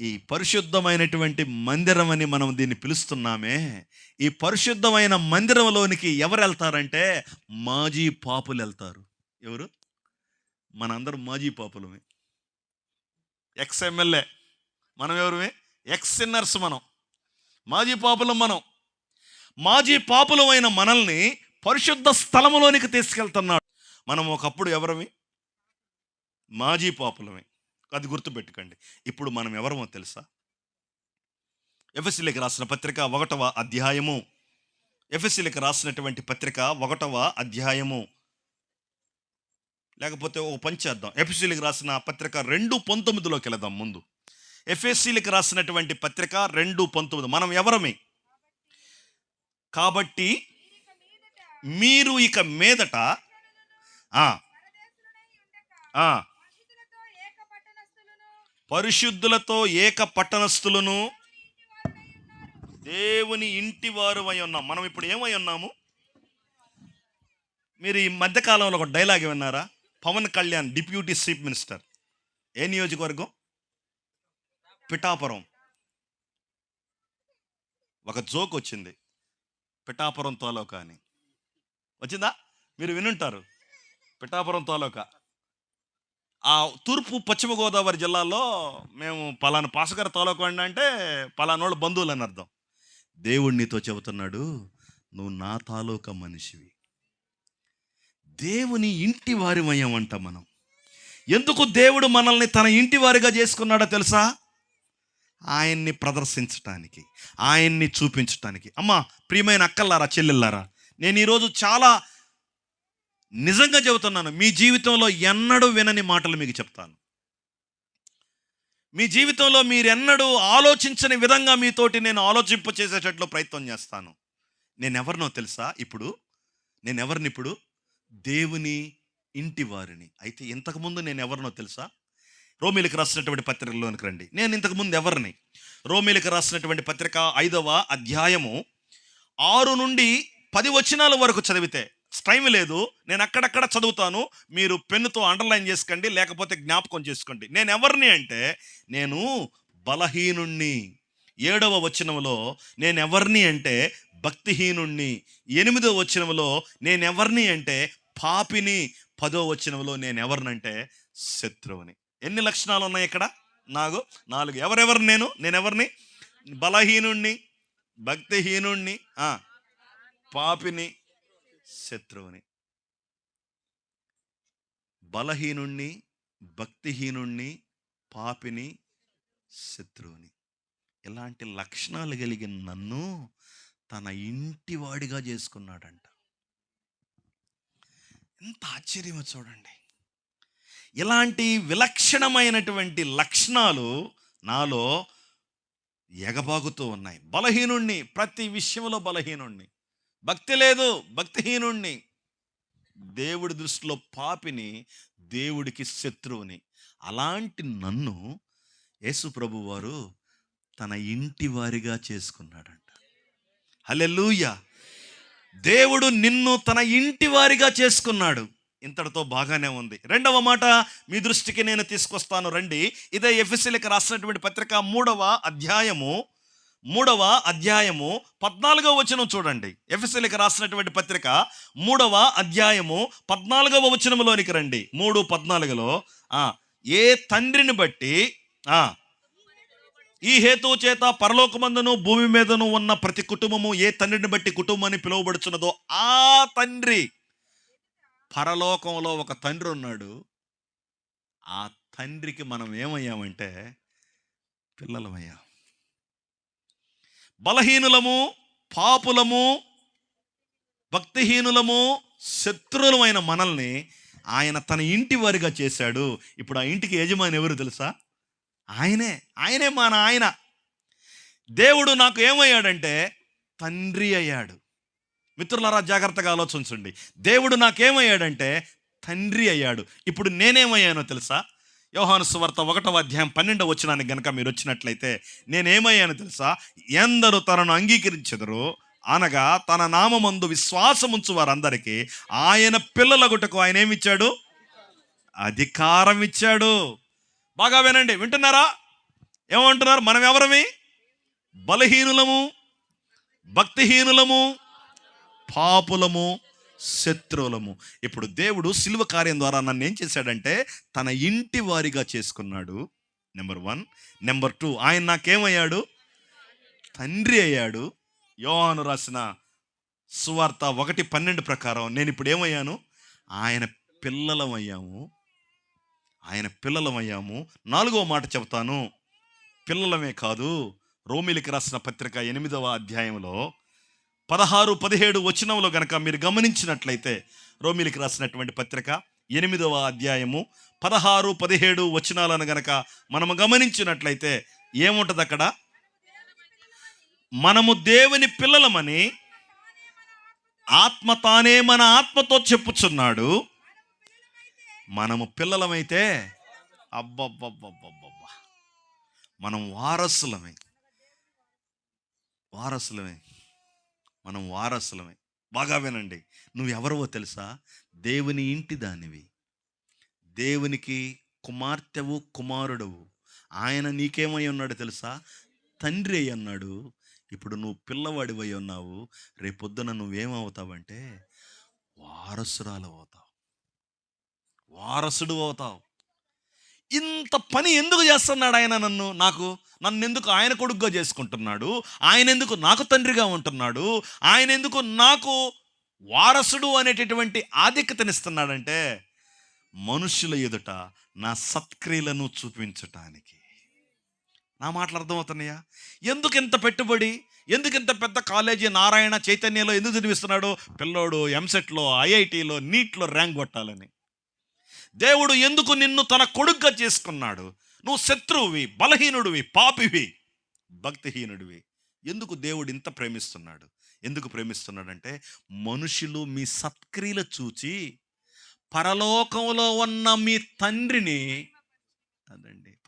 ఈ పరిశుద్ధమైనటువంటి మందిరం అని మనం దీన్ని పిలుస్తున్నామే. ఈ పరిశుద్ధమైన మందిరంలోనికి ఎవరు వెళ్తారంటే మాజీ పాపులు వెళ్తారు. ఎవరు? మనందరం మాజీ పాపులమే. ఎక్స్ ఎమ్మెల్యే మనం ఎవరుమే? ఎక్స్ సిన్నర్స్ మనం. మాజీ పాపులం మనం. మాజీ పాపులమైన మనల్ని పరిశుద్ధ స్థలంలోనికి తీసుకెళ్తున్నాడు. మనం ఒకప్పుడు ఎవరమే? మాజీ పాపులమే. అది గుర్తుపెట్టుకోండి. ఇప్పుడు మనం ఎవరమో తెలుసా? ఎఫ్ఎస్సీలకు రాసిన పత్రిక ఒకటవ అధ్యాయము. ఎఫ్ఎస్సీలకు రాసినటువంటి పత్రిక ఒకటవ అధ్యాయము. లేకపోతే ఓ పని చేద్దాం. ఎఫ్ఎస్సీలకు రాసిన పత్రిక రెండు పంతొమ్మిదిలోకి వెళదాం ముందు. ఎఫ్ఎస్సీలకు రాసినటువంటి పత్రిక రెండు పంతొమ్మిది. మనం ఎవరమే? కాబట్టి మీరు ఇక మీదట ఆ, ఆ, పరిశుద్ధులతో ఏక పట్టణస్థులను దేవుని ఇంటి వారు అయి ఉన్నాం. మనం ఇప్పుడు ఏమై ఉన్నాము? మీరు ఈ మధ్యకాలంలో ఒక డైలాగ్ విన్నారా? Pawan Kalyan deputy chief minister. ఏ నియోజకవర్గం? పిఠాపురం. ఒక జోక్ వచ్చింది. పిఠాపురం తోలోక అని. వచ్చిందా? మీరు వినుంటారు. పిఠాపురం తాలూకా. ఆ తూర్పు పశ్చిమ గోదావరి జిల్లాలో మేము పలానా తాలూకు ఏంటి అంటే పలానోళ్ళ బంధువులు అని అర్థం. దేవుడు నీతో చెబుతున్నాడు నువ్వు నా తాలూకా మనిషివి. దేవుని ఇంటి వారిమయ్యామంట మనం. ఎందుకు దేవుడు మనల్ని తన ఇంటి వారిగా చేసుకున్నాడో తెలుసా? ఆయన్ని ప్రదర్శించటానికి ఆయన్ని చూపించటానికి. అమ్మా ప్రియమైన అక్కల్లారా చెల్లెల్లారా నేను ఈరోజు చాలా నిజంగా చెబుతున్నాను మీ జీవితంలో ఎన్నడూ వినని మాటలు మీకు చెప్తాను. మీ జీవితంలో మీరు ఎన్నడూ ఆలోచించని విధంగా మీతోటి నేను ఆలోచింప చేసేటట్లు ప్రయత్నం చేస్తాను. నేను ఎవరినో తెలుసా ఇప్పుడు? నేను ఎవరిని ఇప్పుడు దేవుని ఇంటి వారిని. అయితే ఇంతకుముందు నేను ఎవరినో తెలుసా? రోమిలకు రాసినటువంటి పత్రికలోనికి రండి. నేను ఇంతకుముందు ఎవరిని? రోమిలకు రాసినటువంటి పత్రిక ఐదవ అధ్యాయము ఆరు నుండి పది వచనాల వరకు చదివితే టైం లేదు. నేను అక్కడక్కడ చదువుతాను. మీరు పెన్నుతో అండర్లైన్ చేసుకోండి. లేకపోతే జ్ఞాపకం చేసుకోండి. నేను ఎవరిని అంటే నేను బలహీనుణ్ణి. ఏడవ వచనంలో నేను ఎవరిని అంటే భక్తిహీనుణ్ణి. ఎనిమిదవ వచనంలో నేను ఎవరిని అంటే పాపిని. పదో వచనంలో నేను ఎవరినంటే శత్రువుని. ఎన్ని లక్షణాలు ఉన్నాయి ఇక్కడ? నాకు నాలుగు. ఎవరెవరు నేను? నేను ఎవరిని? బలహీనుణ్ణి భక్తిహీనుణ్ణి పాపిని. శత్రువుని. బలహీనుణ్ణి భక్తిహీనుణ్ణి పాపిని శత్రువుని. ఇలాంటి లక్షణాలు కలిగిన నన్ను తన ఇంటివాడిగా చేసుకున్నాడంట. ఎంత ఆశ్చర్యమో చూడండి. ఇలాంటి విలక్షణమైనటువంటి లక్షణాలు నాలో ఎగబాగుతూ ఉన్నాయి. బలహీనుణ్ణి ప్రతి విషయంలో బలహీనుణ్ణి. భక్తి లేదు భక్తిహీనుణ్ణి. దేవుడి దృష్టిలో పాపిని దేవుడికి శత్రువుని. అలాంటి నన్ను యేసు ప్రభు వారు తన ఇంటి వారిగా చేసుకున్నాడంట. హలెలూయ దేవుడు నిన్ను తన ఇంటి వారిగా చేసుకున్నాడు. ఇంతటితో బాగానే ఉంది. రెండవ మాట మీ దృష్టికి నేను తీసుకొస్తాను. రండి. ఇదే ఎఫ్ఎస్సీలకు రాసినటువంటి పత్రిక మూడవ అధ్యాయము. మూడవ అధ్యాయము పద్నాలుగవ వచనం చూడండి. ఎఫ్ఎస్ఎల్కి రాసినటువంటి పత్రిక మూడవ అధ్యాయము పద్నాలుగవ వచనంలోనికి రండి. మూడు పద్నాలుగులో ఏ తండ్రిని బట్టి ఈ హేతువు చేత పరలోకమందును భూమి మీదను ఉన్న ప్రతి కుటుంబము ఏ తండ్రిని బట్టి కుటుంబం అని పిలువబడుచున్నదో ఆ తండ్రి పరలోకంలో ఒక తండ్రి ఉన్నాడు. ఆ తండ్రికి మనం ఏమయ్యామంటే పిల్లలమయ్యాం. బలహీనులము పాపులము భక్తిహీనులము శత్రువులమైన మనల్ని ఆయన తన ఇంటి వారిగా చేశాడు. ఇప్పుడు ఆ ఇంటికి యజమాని ఎవరు తెలుసా? ఆయనే ఆయనే మన ఆయన దేవుడు నాకు ఏమయ్యాడంటే తండ్రి అయ్యాడు. మిత్రులారా జాగ్రత్తగా ఆలోచించండి. దేవుడు నాకేమయ్యాడంటే తండ్రి అయ్యాడు. ఇప్పుడు నేనేమయ్యానో తెలుసా? యోహాను సువార్త ఒకటవ అధ్యాయం పన్నెండవ వచ్చినానికి గనక మీరు వచ్చినట్లయితే నేనేమయ్యానో తెలుసా? ఎందరు తనను అంగీకరించెదరో అనగా తన నామమందు విశ్వాసముంచు వారందరికీ ఆయన పిల్లలగుటకు ఆయన ఏమిచ్చాడు అధికారం ఇచ్చాడు. బాగా వినండి. వింటున్నారా? ఏమంటున్నారు? మనం ఎవరమి? బలహీనులము భక్తిహీనులము పాపులము శత్రువులము. ఇప్పుడు దేవుడు శిలువ కార్యం ద్వారా నన్ను ఏం చేశాడంటే తన ఇంటి వారిగా చేసుకున్నాడు. నెంబర్ వన్ నెంబర్ టూ ఆయన నాకేమయ్యాడు? తండ్రి అయ్యాడు. యోహాను రాసిన సువార్త ఒకటి పన్నెండు ప్రకారం నేను ఇప్పుడు ఏమయ్యాను? ఆయన పిల్లలమయ్యాము. ఆయన పిల్లలమయ్యాము. నాలుగో మాట చెబుతాను. పిల్లలమే కాదు రోమిలికి రాసిన పత్రిక ఎనిమిదవ అధ్యాయంలో పదహారు పదిహేడు వచనంలో గనక మీరు గమనించినట్లయితే రోమిలికి రాసినటువంటి పత్రిక ఎనిమిదవ అధ్యాయము పదహారు పదిహేడు వచనాలను గనక మనము గమనించినట్లయితే ఏముంటది అక్కడ? మనము దేవుని పిల్లలమని ఆత్మ తానే మన ఆత్మతో చెప్పుచున్నాడు. మనము పిల్లలమైతే అబ్బబ్బబ్బబ్బబ్బబ్బా. మనం వారసులమే. వారసులమే. మనం వారసులమే. బాగా వినండి. నువ్వు ఎవరవో తెలుసా? దేవుని ఇంటి దానివి. దేవునికి కుమార్తెవు కుమారుడవు. ఆయన నీకేమై ఉన్నాడు తెలుసా? తండ్రి అయి ఉన్నాడు. ఇప్పుడు నువ్వు పిల్లవాడివై ఉన్నావు. రేపొద్దున నువ్వేమవుతావంటే వారసురాలు అవుతావు వారసుడు అవుతావు ఇంత పని ఎందుకు చేస్తున్నాడు ఆయన నన్ను? నాకు నన్ను ఎందుకు ఆయన కొడుకుగా చేసుకుంటున్నాడు? ఆయన ఎందుకు నాకు తండ్రిగా ఉంటున్నాడు? ఆయన ఎందుకు నాకు వారసుడు అనేటటువంటి ఆధిక్యతనిస్తున్నాడంటే మనుషుల ఎదుట నా సత్క్రియలను చూపించటానికి. నా మాటలు అర్థమవుతున్నాయా? ఎందుకు ఇంత పెట్టుబడి? ఎందుకు ఇంత పెద్ద కాలేజీ నారాయణ చైతన్యలో ఎందుకు చదివిస్తున్నాడు? పిల్లోడు ఎంసెట్లో ఐఐటిలో నీట్లో ర్యాంక్ కొట్టాలని. దేవుడు ఎందుకు నిన్ను తన కొడుగ్గా చేసుకున్నాడు? నువ్వు శత్రువువి బలహీనుడివి పాపివి భక్తిహీనుడివి. ఎందుకు దేవుడు ఇంత ప్రేమిస్తున్నాడు? ఎందుకు ప్రేమిస్తున్నాడంటే మనుషులు మీ సత్క్రియలు చూచి పరలోకంలో ఉన్న మీ తండ్రిని అదండి